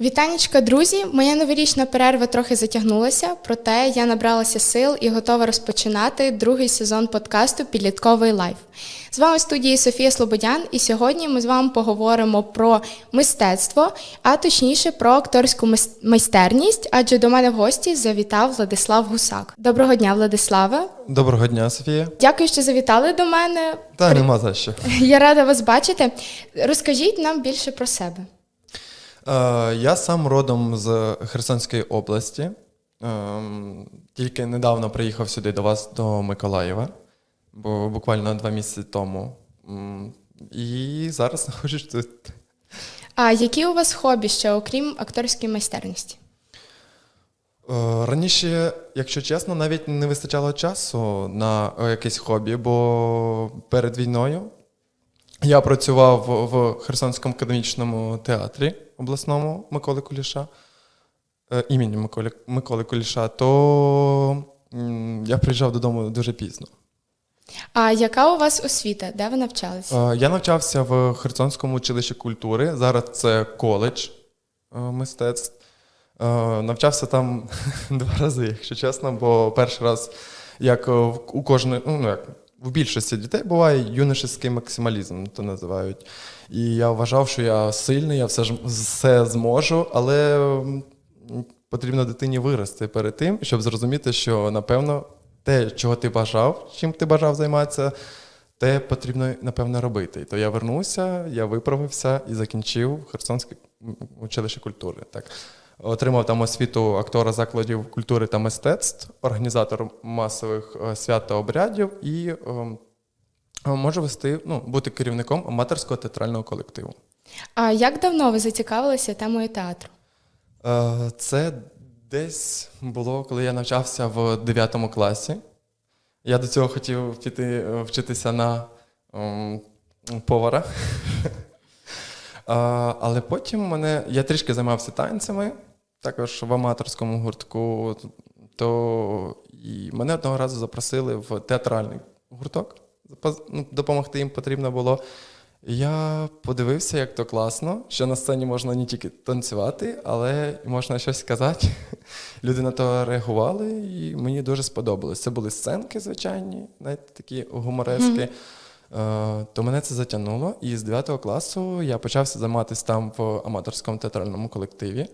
Вітанечка, друзі! Моя новорічна перерва трохи затягнулася, проте я набралася сил і готова розпочинати другий сезон подкасту Підлітковий лайф. З вами в студії Софія Слободян, і сьогодні ми з вами поговоримо про мистецтво, а точніше про акторську майстерність, адже до мене в гості завітав Владислав Гусак. Доброго дня, Владиславе! Доброго дня, Софія. Дякую, що завітали до мене. Та При- нема за що. Я рада вас бачити. Розкажіть нам більше про себе. Е, я сам родом з Херсонської області. Ем, тільки недавно приїхав сюди до вас, до Миколаєва, бо буквально два місяці тому. І зараз знаходжусь тут. А які у вас хобі ще, окрім акторської майстерності? Е, Раніше, якщо чесно, навіть не вистачало часу на якесь хобі, бо перед війною я працював в- Херсонському академічному театрі обласному Миколи Куліша, е, імені Миколи, Миколи Куліша, то я приїжджав додому дуже пізно. А яка у вас освіта? Де ви навчалися? Е, Я навчався в Херсонському училищі культури. Зараз це коледж е, мистецтв. Навчався там два рази, якщо чесно, бо перший раз, як у кожної, ну як в більшості дітей буває юношеський максималізм, то називають. І я вважав, що я сильний, я все, ж- все зможу, але потрібно дитині вирости перед тим, щоб зрозуміти, що напевно те, чого ти бажав, чим ти бажав займатися, те потрібно, напевно, робити. То я вернувся, я виправився і закінчив Херсонське училище культури. Так. Отримав там освіту актора закладів культури та мистецтв, організатор масових е, свят та обрядів і ем, е, можу вести, ну, бути керівником аматорського театрального колективу. А як давно ви зацікавилися темою театру? Е, Це десь було, коли я навчався в 9 класі. Я до цього хотів піти вчитися на ем, повара. Але потім мене, я трішки займався танцями, також в аматорському гуртку. То і мене одного разу запросили в театральний гурток. Ну, Допомогти їм потрібно було. Я подивився, як то класно, що на сцені можна не тільки танцювати, але можна щось сказати. Люди на то реагували, і мені дуже сподобалось. Це були сценки, звичайні, навіть такі гуморески. Е, То мене це затягнуло. І з 9 класу я почався займатися там в аматорському театральному колективі.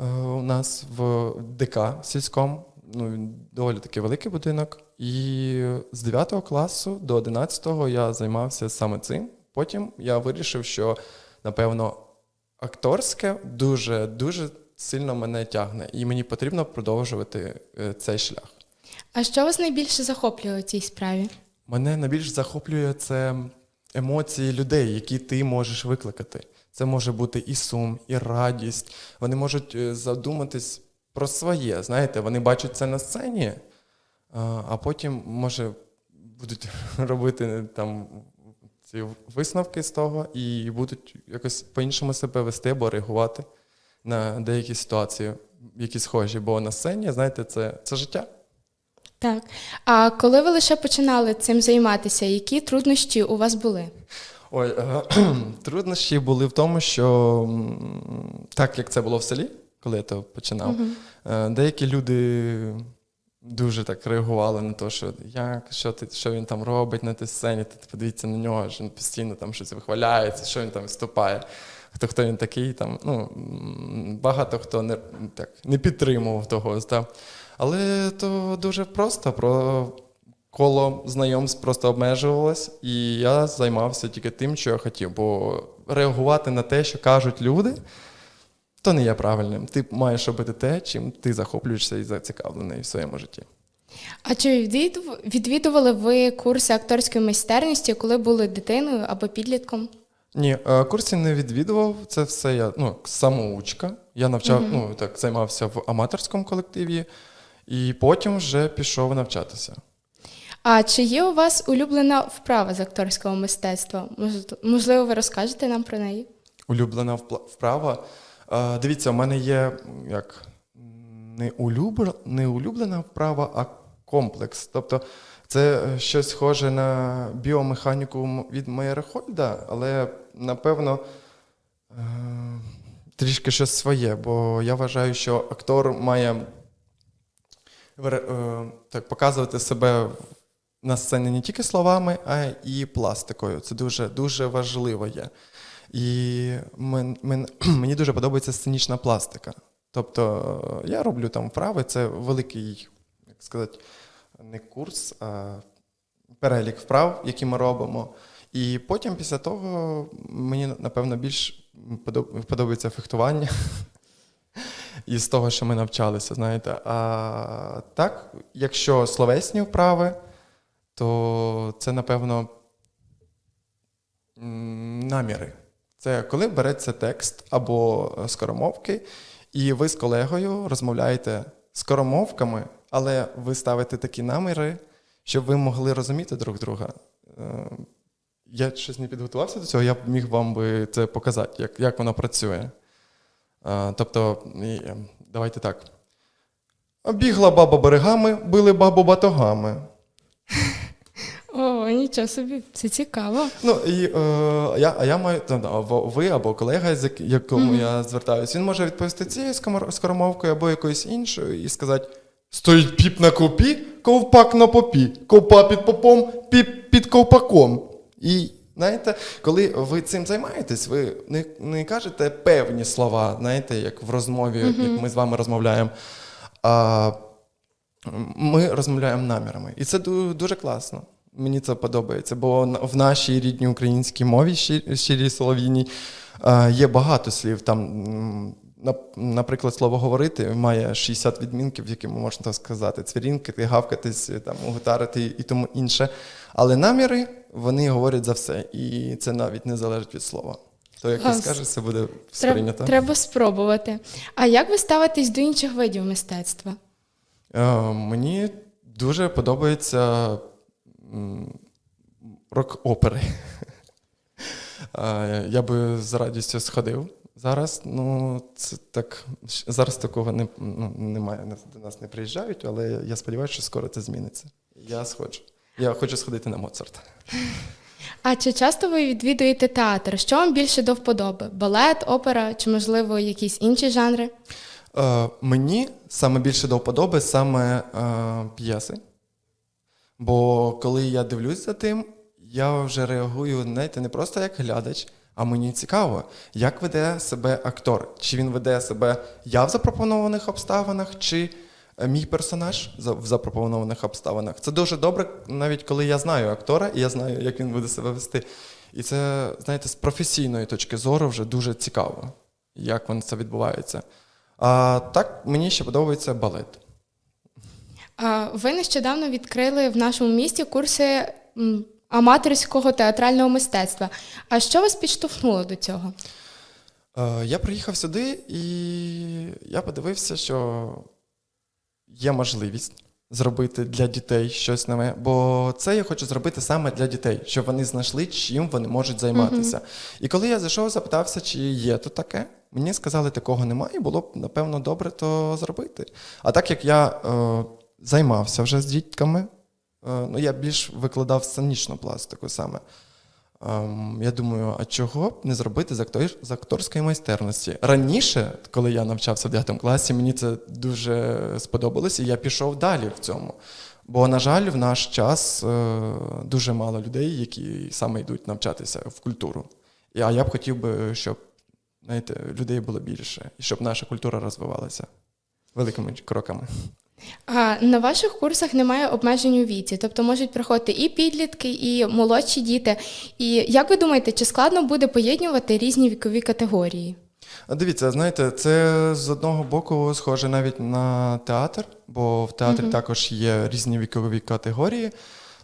Е, У нас в ДК сільському, ну, доволі такий великий будинок. І з 9 класу до 11 я займався саме цим. Потім я вирішив, що напевно акторське дуже дуже сильно мене тягне, і мені потрібно продовжувати е, цей шлях. А що вас найбільше захоплює у цій справі? Мене найбільш захоплює це емоції людей, які ти можеш викликати. Це може бути і сум, і радість. Вони можуть е, задуматись про своє. Знаєте, вони бачать це на сцені, а а потім, може, будуть робити там ці висновки з того і будуть якось по-іншому себе вести або реагувати на деякі ситуації, які схожі. Бо на сцені, знаєте, це, це життя. Так. А коли ви лише починали цим займатися, які труднощі у вас були? Ой, е, труднощі були в тому, що так як це було в селі, коли я то починав, е, деякі люди дуже так реагували на те, що як, що, ти, що він там робить на тій сцені, ти подивіться на нього, що він постійно там щось вихваляється, що він там виступає. Хто хто він такий, там, ну, багато хто не, так, не підтримував того. Та. Але то дуже просто. Про коло знайомств просто обмежувалось, і я займався тільки тим, що я хотів. Бо реагувати на те, що кажуть люди, то не є правильним. Ти маєш робити те, чим ти захоплюєшся і зацікавлений в своєму житті. А чи відвідували ви курси акторської майстерності, коли були дитиною або підлітком? Ні, е, курсів не відвідував. Це все я ну, самоучка. Я навчав, ну так займався в аматорському колективі, і потім вже пішов навчатися. А чи є у вас улюблена вправа з акторського мистецтва? Можливо, ви розкажете нам про неї? Улюблена вправа. Дивіться, у мене є як не, улюблена вправа, а комплекс. Тобто це е, щось схоже на біомеханіку від Мейерхольда, але напевно е, трішки щось своє, бо я вважаю, що актор має е, так, показувати себе на сцені не тільки словами, а і пластикою. Це дуже, дуже важливо є. І мен, мен, мені дуже подобається сценічна пластика. Тобто е, я роблю там вправи, це великий, як сказати, не курс, а перелік вправ, які ми робимо. І потім після того мені, напевно, більш подобається фехтування із того, що ми навчалися, знаєте. А так, якщо словесні вправи, то це, напевно, наміри. Це коли береться текст або скоромовки, і ви з колегою розмовляєте скоромовками, але ви ставите такі наміри, щоб ви могли розуміти друг друга. Е, Я щось не підготувався до цього, я б міг вам би це показати, як, як воно працює. Е, Тобто, е, давайте так. Бігла баба берегами, били бабу батогами. Нічого собі, це цікаво. Ну і е, я, а я маю або ви або колега, з як- якому я звертаюся, він може відповісти цією скоромовкою або якоюсь іншою і сказати: стоїть піп на копі, ковпак на попі, ковпа під попом, піп під ковпаком. І знаєте, коли ви цим займаєтесь, ви не, не кажете певні слова, знаєте, як в розмові, як ми з вами розмовляємо. А ми розмовляємо намірами. І це дуже класно. Мені це подобається, бо в нашій рідній українській мові, щирій солов'їній, е, є багато слів. Там, наприклад, слово говорити має 60 відмінків, якими можна сказати: цвірінкати, гавкатись, там, гутарити і тому інше. Але наміри вони говорять за все, і це навіть не залежить від слова. То як ти скажеш, це буде сприйнято. треба спробувати. А як ви ставитесь до інших видів мистецтва? Е, Мені дуже подобається рок-опери. Я би з радістю сходив зараз. Ну, це так, зараз такого не, ну, немає, до нас не приїжджають, але я сподіваюся, що скоро це зміниться. Я сходжу. Я хочу сходити на Моцарт. А чи часто ви відвідуєте театр? Що вам більше до вподоби? Балет, опера чи, можливо, якісь інші жанри? Е, мені саме більше до вподоби саме е, п'єси. Бо коли я дивлюсь за тим, я вже реагую знаєте, не просто як глядач, а мені цікаво, як веде себе актор. Чи він веде себе я в запропонованих обставинах, чи е, мій персонаж в запропонованих обставинах. Це дуже добре, навіть коли я знаю актора і я знаю, як він буде себе вести. І це, знаєте, з професійної точки зору вже дуже цікаво, як воно це відбувається. А так, мені ще подобається балет. Ви нещодавно відкрили в нашому місті курси аматорського театрального мистецтва. А що вас підштовхнуло до цього? Е, Я приїхав сюди і я подивився, що є можливість зробити для дітей щось нове, бо це я хочу зробити саме для дітей, щоб вони знайшли, чим вони можуть займатися. І коли я зайшов, запитався, чи є тут таке, мені сказали, такого немає, і було б, напевно, добре то зробити. А так як я е, займався вже з дітками, е, ну, я більш викладав сценічну пластику саме. Ем, я думаю, а чого б не зробити з, актор, з акторської майстерності? Раніше, коли я навчався в 9 класі, мені це дуже сподобалось, і я пішов далі в цьому. Бо, на жаль, в наш час е, дуже мало людей, які саме йдуть навчатися в культуру. А я б хотів би, щоб знаєте, людей було більше, і щоб наша культура розвивалася великими кроками. А на ваших курсах немає обмежень у віці, тобто можуть приходити і підлітки, і молодші діти. І як ви думаєте, чи складно буде поєднувати різні вікові категорії? Дивіться, знаєте, це з одного боку схоже навіть на театр, бо в театрі також є різні вікові категорії.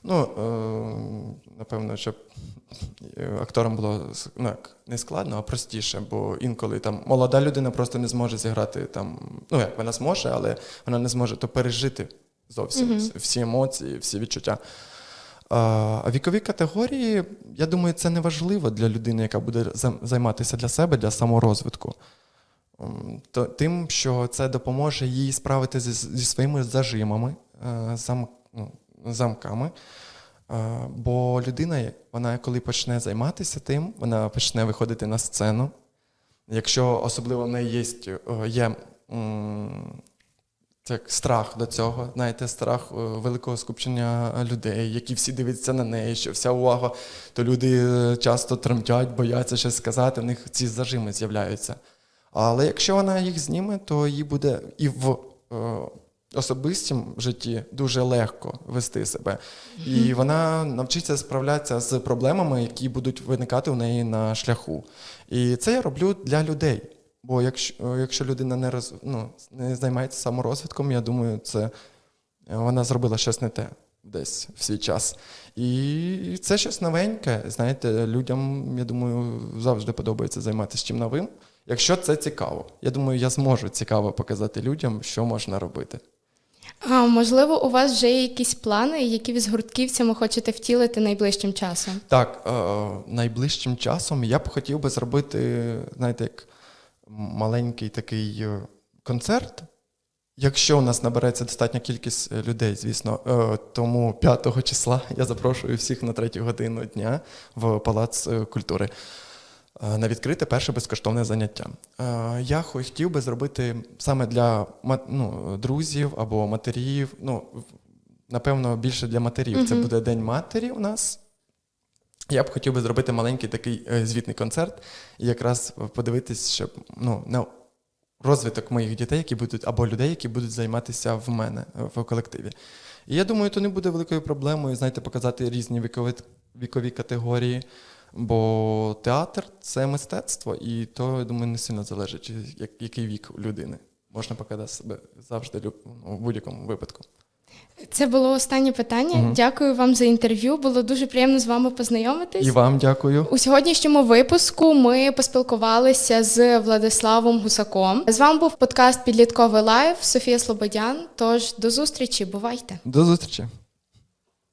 Ну, е, напевно, щоб е, акторам було ну, як, не складно, а простіше, бо інколи там молода людина просто не зможе зіграти там, ну як вона зможе, але вона не зможе то пережити зовсім всі емоції, всі відчуття. А вікові категорії, я думаю, це не важливо для людини, яка буде займатися для себе, для саморозвитку. То, тим, що це допоможе їй справитися зі, зі своїми зажимами, е, зам, ну, замками. Е, Бо людина, вона коли почне займатися тим, вона почне виходити на сцену, Якщо особливо в неї є, е, є так, страх до цього, знаєте, страх е, великого скупчення людей, які всі дивляться на неї, що вся увага, то люди часто тремтять, бояться щось сказати, в них ці зажими з'являються. Але якщо вона їх зніме, то їй буде і в особистім житті дуже легко вести себе. І вона навчиться справлятися з проблемами, які будуть виникати у неї на шляху. І це я роблю для людей. Бо якщо, якщо людина не, роз, ну, не займається саморозвитком, я думаю, це вона зробила щось не те десь в свій час. І це щось новеньке. Знаєте, людям, я думаю, завжди подобається займатися чим новим. Якщо це цікаво, я думаю, я зможу цікаво показати людям, що можна робити. А можливо, у вас вже є якісь плани, які ви з гуртківцями хочете втілити найближчим часом? Так, е, найближчим часом я б хотів би зробити, знаєте, як маленький такий е, концерт. Якщо у нас набереться достатня кількість е, людей, звісно, е, тому 5 числа я запрошую всіх на третю годину дня в Палац е, культури на відкрите перше безкоштовне заняття. Е, Я хотів би зробити саме для ну, друзів або матерів. Ну, напевно, більше для матерів. Це буде День матері у нас. Я б хотів би зробити маленький такий е, звітний концерт і якраз подивитись, щоб ну, на розвиток моїх дітей, які будуть, або людей, які будуть займатися в мене е, в колективі. І я думаю, то не буде великою проблемою, знаєте, показати різні вікові, вікові категорії. Бо театр це мистецтво, і то, я думаю, не сильно залежить, як- який вік у людини. Можна показати себе завжди ну, в будь-якому випадку. Це було останнє питання. Мгм. Дякую вам за інтерв'ю. Було дуже приємно з вами познайомитись. І вам дякую. У сьогоднішньому випуску ми поспілкувалися з Владиславом Гусаком. З вами був подкаст Підлітковий лайф Софія Слободян. Тож до зустрічі, бувайте! До зустрічі.